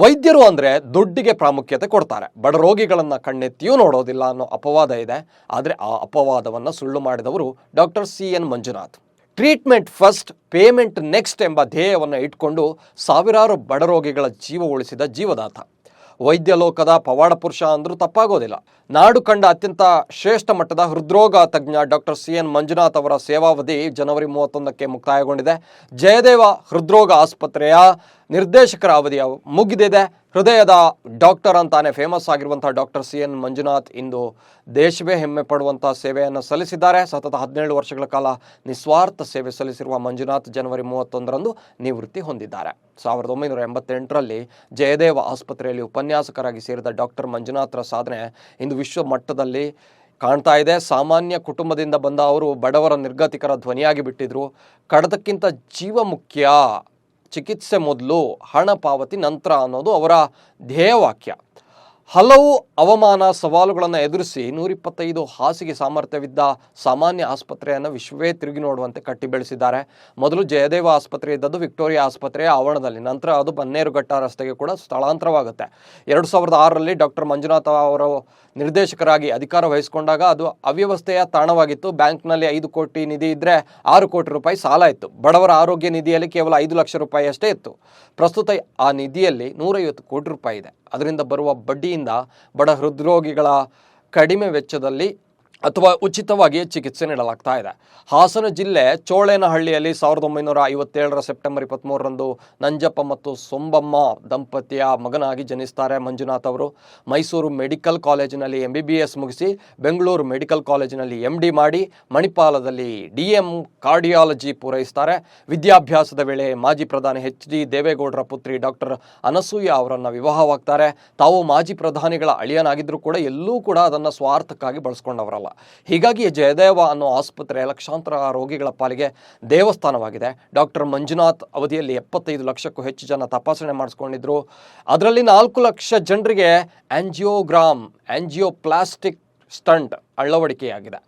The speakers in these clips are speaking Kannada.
ವೈದ್ಯರು ಅಂದರೆ ದುಡ್ಡಿಗೆ ಪ್ರಾಮುಖ್ಯತೆ ಕೊಡ್ತಾರೆ. ಬಡ ರೋಗಿಗಳನ್ನು ಕಣ್ಣೆತ್ತಿಯೂ ನೋಡೋದಿಲ್ಲ ಅನ್ನೋ ಅಪವಾದ ಇದೆ. ಆದರೆ ಆ ಅಪವಾದವನ್ನು ಸುಳ್ಳು ಮಾಡಿದವರು doctor C N Manjunath. Treatment first, payment next ಎಂಬ ಧ್ಯೇಯವನ್ನು ಇಟ್ಕೊಂಡು ಸಾವಿರಾರು ಬಡ ರೋಗಿಗಳ ಜೀವ ಉಳಿಸಿದ ಜೀವದಾತ. ವೈದ್ಯ ಲೋಕದ ಪವಾಡ ಪುರುಷ ಅಂದರೂ ತಪ್ಪಾಗೋದಿಲ್ಲ. ನಾಡು ಕಂಡ ಅತ್ಯಂತ ಶ್ರೇಷ್ಠ ಮಟ್ಟದ ಹೃದ್ರೋಗ ತಜ್ಞ ಡಾಕ್ಟರ್ ಸಿ ಎನ್ ಮಂಜುನಾಥ್ ಅವರ ಸೇವಾವಧಿ ಜನವರಿ ಮೂವತ್ತೊಂದಕ್ಕೆ ಮುಕ್ತಾಯಗೊಂಡಿದೆ. ಜಯದೇವ ಹೃದ್ರೋಗ ಆಸ್ಪತ್ರೆಯ ನಿರ್ದೇಶಕರ ಅವಧಿಯ ಮುಗಿದಿದೆ. ಹೃದಯದ ಡಾಕ್ಟರ್ ಅಂತಾನೆ ಫೇಮಸ್ ಆಗಿರುವಂಥ ಡಾಕ್ಟರ್ ಸಿ ಎನ್ ಮಂಜುನಾಥ್ ಇಂದು ದೇಶವೇ ಹೆಮ್ಮೆ ಪಡುವಂಥ ಸೇವೆಯನ್ನು ಸಲ್ಲಿಸಿದ್ದಾರೆ. ಸತತ ಹದಿನೇಳು ವರ್ಷಗಳ ಕಾಲ ನಿಸ್ವಾರ್ಥ ಸೇವೆ ಸಲ್ಲಿಸಿರುವ ಮಂಜುನಾಥ್ ಜನವರಿ ಮೂವತ್ತೊಂದರಂದು ನಿವೃತ್ತಿ ಹೊಂದಿದ್ದಾರೆ. ಸಾವಿರದ ಒಂಬೈನೂರ ಎಂಬತ್ತೆಂಟರಲ್ಲಿ ಜಯದೇವ ಆಸ್ಪತ್ರೆಯಲ್ಲಿ ಉಪನ್ಯಾಸಕರಾಗಿ ಸೇರಿದ ಡಾಕ್ಟರ್ ಮಂಜುನಾಥ್ರ ಸಾಧನೆ ಇಂದು ವಿಶ್ವ ಮಟ್ಟದಲ್ಲಿ ಕಾಣ್ತಾ ಇದೆ. ಸಾಮಾನ್ಯ ಕುಟುಂಬದಿಂದ ಬಂದ ಅವರು ಬಡವರ ನಿರ್ಗತಿಕರ ಧ್ವನಿಯಾಗಿ ಬಿಟ್ಟಿದ್ರು. ಕಡದಕ್ಕಿಂತ ಜೀವ ಮುಖ್ಯ ಚಿಕಿತ್ಸೆ ಮೊದಲು ಹಣ ಪಾವತಿ ನಂತರ ಅನ್ನೋದು ಅವರ ಧ್ಯೇಯವಾಕ್ಯ. ಹಲವು ಅವಮಾನ ಸವಾಲುಗಳನ್ನು ಎದುರಿಸಿ ನೂರಿಪ್ಪತ್ತೈದು ಹಾಸಿಗೆ ಸಾಮರ್ಥ್ಯವಿದ್ದ ಸಾಮಾನ್ಯ ಆಸ್ಪತ್ರೆಯನ್ನು ವಿಶ್ವವೇ ತಿರುಗಿ ನೋಡುವಂತೆ ಕಟ್ಟಿ ಬೆಳೆಸಿದ್ದಾರೆ. ಮೊದಲು ಜಯದೇವ ಆಸ್ಪತ್ರೆ ಇದ್ದದ್ದು ವಿಕ್ಟೋರಿಯಾ ಆಸ್ಪತ್ರೆಯ ಆವರಣದಲ್ಲಿ. ನಂತರ ಅದು ಬನ್ನೇರುಘಟ್ಟ ರಸ್ತೆಗೆ ಕೂಡ ಸ್ಥಳಾಂತರವಾಗುತ್ತೆ. ಎರಡು ಸಾವಿರದ ಆರರಲ್ಲಿ ಡಾಕ್ಟರ್ ಮಂಜುನಾಥ ಅವರು ನಿರ್ದೇಶಕರಾಗಿ ಅಧಿಕಾರ ವಹಿಸಿಕೊಂಡಾಗ ಅದು ಅವ್ಯವಸ್ಥೆಯ ತಾಣವಾಗಿತ್ತು. ಬ್ಯಾಂಕ್ನಲ್ಲಿ ಐದು ಕೋಟಿ ನಿಧಿ ಇದ್ದರೆ ಆರು ಕೋಟಿ ರೂಪಾಯಿ ಸಾಲ ಇತ್ತು. ಬಡವರ ಆರೋಗ್ಯ ನಿಧಿಯಲ್ಲಿ ಕೇವಲ ಐದು ಲಕ್ಷ ರೂಪಾಯಿ ಅಷ್ಟೇ ಇತ್ತು. ಪ್ರಸ್ತುತ ಆ ನಿಧಿಯಲ್ಲಿ ನೂರೈವತ್ತು ಕೋಟಿ ರೂಪಾಯಿ ಇದೆ. ಅದರಿಂದ ಬರುವ ಬಡ್ಡಿಯಿಂದ ಬಡ ಹೃದ್ರೋಗಿಗಳ ಕಡಿಮೆ ವೆಚ್ಚದಲ್ಲಿ ಅಥವಾ ಉಚಿತವಾಗಿ ಚಿಕಿತ್ಸೆ ನೀಡಲಾಗ್ತಾ ಇದೆ. ಹಾಸನ ಜಿಲ್ಲೆ ಚೋಳೇನಹಳ್ಳಿಯಲ್ಲಿ ಸಾವಿರದ ಒಂಬೈನೂರ ಐವತ್ತೇಳರ ಸೆಪ್ಟೆಂಬರ್ ಇಪ್ಪತ್ತ್ಮೂರರಂದು ನಂಜಪ್ಪ ಮತ್ತು ಸೊಂಬಮ್ಮ ದಂಪತಿಯ ಮಗನಾಗಿ ಜನಿಸ್ತಾರೆ ಮಂಜುನಾಥ್ ಅವರು. ಮೈಸೂರು ಮೆಡಿಕಲ್ ಕಾಲೇಜಿನಲ್ಲಿ ಎಂ ಬಿ ಬಿ ಎಸ್ ಮುಗಿಸಿ ಬೆಂಗಳೂರು ಮೆಡಿಕಲ್ ಕಾಲೇಜಿನಲ್ಲಿ ಎಂ ಡಿ ಮಾಡಿ ಮಣಿಪಾಲದಲ್ಲಿ ಡಿ ಎಂ ಕಾರ್ಡಿಯಾಲಜಿ ಪೂರೈಸ್ತಾರೆ. ವಿದ್ಯಾಭ್ಯಾಸದ ವೇಳೆ ಮಾಜಿ ಪ್ರಧಾನಿ ಎಚ್ ಡಿ ದೇವೇಗೌಡರ ಪುತ್ರಿ ಡಾಕ್ಟರ್ ಅನಸೂಯ ಅವರನ್ನು ವಿವಾಹವಾಗ್ತಾರೆ. ತಾವು ಮಾಜಿ ಪ್ರಧಾನಿಗಳ ಅಳಿಯನಾಗಿದ್ದರೂ ಕೂಡ ಎಲ್ಲೂ ಕೂಡ ಅದನ್ನು ಸ್ವಾರ್ಥಕ್ಕಾಗಿ ಬಳಸ್ಕೊಂಡವರಲ್ಲ. ಹೀಗಾಗಿ ಜಯದೇವ ಅನ್ನೋ ಆಸ್ಪತ್ರೆ ಲಕ್ಷಾಂತರ ರೋಗಿಗಳ ಪಾಲಿಗೆ ದೇವಸ್ಥಾನವಾಗಿದೆ. ಡಾಕ್ಟರ್ ಮಂಜುನಾಥ್ ಅವಧಿಯಲ್ಲಿ ಎಪ್ಪತ್ತೈದು ಲಕ್ಷಕ್ಕೂ ಹೆಚ್ಚು ಜನ ತಪಾಸಣೆ ಮಾಡಿಸ್ಕೊಂಡಿದ್ರು. ಅದರಲ್ಲಿ ನಾಲ್ಕು ಲಕ್ಷ ಜನರಿಗೆ ಆ್ಯಂಜಿಯೋಗ್ರಾಮ್ ಆಂಜಿಯೋಪ್ಲಾಸ್ಟಿಕ್ ಸ್ಟಂಟ್ ಅಳವಡಿಕೆಯಾಗಿದೆ.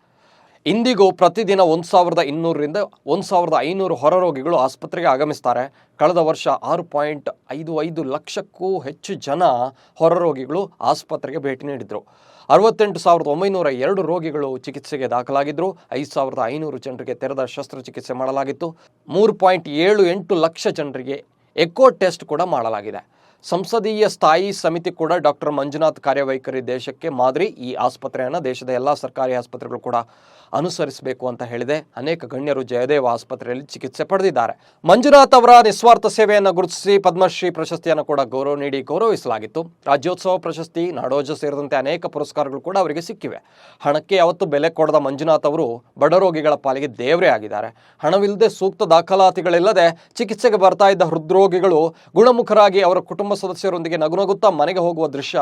ಇಂದಿಗೂ ಪ್ರತಿದಿನ ಒಂದು ಸಾವಿರದ ಇನ್ನೂರರಿಂದ ಒಂದು ಸಾವಿರದ ಐನೂರು ಹೊರರೋಗಿಗಳು ಆಸ್ಪತ್ರೆಗೆ ಆಗಮಿಸ್ತಾರೆ. ಕಳೆದ ವರ್ಷ ಆರು ಪಾಯಿಂಟ್ ಐದು ಐದು ಲಕ್ಷಕ್ಕೂ ಹೆಚ್ಚು ಜನ ಹೊರರೋಗಿಗಳು ಆಸ್ಪತ್ರೆಗೆ ಭೇಟಿ ನೀಡಿದರು. ಅರವತ್ತೆಂಟು ಸಾವಿರದ ಒಂಬೈನೂರ ಎರಡು ರೋಗಿಗಳು ಚಿಕಿತ್ಸೆಗೆ ದಾಖಲಾಗಿದ್ದರು. ಐದು ಸಾವಿರದ ಐನೂರು ಜನರಿಗೆ ತೆರೆದ ಶಸ್ತ್ರಚಿಕಿತ್ಸೆ ಮಾಡಲಾಗಿತ್ತು. ಮೂರು ಪಾಯಿಂಟ್ ಏಳು ಎಂಟು ಲಕ್ಷ ಜನರಿಗೆ ಎಕೋ ಟೆಸ್ಟ್ ಕೂಡ ಮಾಡಲಾಗಿದೆ. ಸಂಸದೀಯ ಸ್ಥಾಯಿ ಸಮಿತಿ ಕೂಡ ಡಾಕ್ಟರ್ ಮಂಜುನಾಥ್ ಕಾರ್ಯವೈಖರಿ ದೇಶಕ್ಕೆ ಮಾದರಿ. ಈ ಆಸ್ಪತ್ರೆಯನ್ನು ದೇಶದ ಎಲ್ಲ ಸರ್ಕಾರಿ ಆಸ್ಪತ್ರೆಗಳು ಕೂಡ ಅನುಸರಿಸಬೇಕು ಅಂತ ಹೇಳಿದೆ. ಅನೇಕ ಗಣ್ಯರು ಜಯದೇವ ಆಸ್ಪತ್ರೆಯಲ್ಲಿ ಚಿಕಿತ್ಸೆ ಪಡೆದಿದ್ದಾರೆ. ಮಂಜುನಾಥ್ ಅವರ ನಿಸ್ವಾರ್ಥ ಸೇವೆಯನ್ನು ಗುರುತಿಸಿ ಪದ್ಮಶ್ರೀ ಪ್ರಶಸ್ತಿಯನ್ನು ಕೂಡ ಗೌರವ ನೀಡಿ ಗೌರವಿಸಲಾಗಿತ್ತು. ರಾಜ್ಯೋತ್ಸವ ಪ್ರಶಸ್ತಿ, ನಾಡೋಜ ಸೇರಿದಂತೆ ಅನೇಕ ಪುರಸ್ಕಾರಗಳು ಕೂಡ ಅವರಿಗೆ ಸಿಕ್ಕಿವೆ. ಹಣಕ್ಕೆ ಯಾವತ್ತು ಬೆಲೆ ಕೊಡದ ಮಂಜುನಾಥ್ ಅವರು ಬಡ ರೋಗಿಗಳ ಪಾಲಿಗೆ ದೇವರೇ ಆಗಿದ್ದಾರೆ. ಹಣವಿಲ್ಲದೆ ಸೂಕ್ತ ದಾಖಲಾತಿಗಳಿಲ್ಲದೆ ಚಿಕಿತ್ಸೆಗೆ ಬರ್ತಾ ಇದ್ದ ಹೃದ್ರೋಗಿಗಳು ಗುಣಮುಖರಾಗಿ ಅವರ ಕುಟುಂಬ ಸದಸ್ಯರೊಂದಿಗೆ ನಗುನಗುತ್ತಾ ಮನೆಗೆ ಹೋಗುವ ದೃಶ್ಯ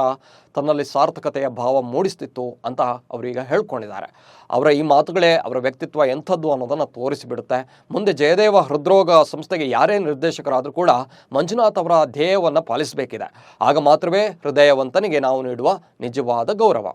ತನ್ನಲ್ಲಿ ಸಾರ್ಥಕತೆಯ ಭಾವ ಮೂಡಿಸ್ತಿತ್ತು ಅಂತ ಅವರೀಗ ಹೇಳ್ಕೊಂಡಿದ್ದಾರೆ. ಅವರ ಈ ಮಾತುಗಳೇ ಅವರ ವ್ಯಕ್ತಿತ್ವ ಎಂಥದ್ದು ಅನ್ನೋದನ್ನು ತೋರಿಸಿಬಿಡುತ್ತೆ. ಮುಂದೆ ಜಯದೇವ ಹೃದ್ರೋಗ ಸಂಸ್ಥೆಗೆ ಯಾರೇ ನಿರ್ದೇಶಕರಾದರೂ ಕೂಡ ಮಂಜುನಾಥ್ ಅವರ ಧ್ಯೇಯವನ್ನು ಪಾಲಿಸಬೇಕಿದೆ. ಆಗ ಮಾತ್ರವೇ ಹೃದಯವಂತನಿಗೆ ನಾವು ನೀಡುವ ನಿಜವಾದ ಗೌರವ.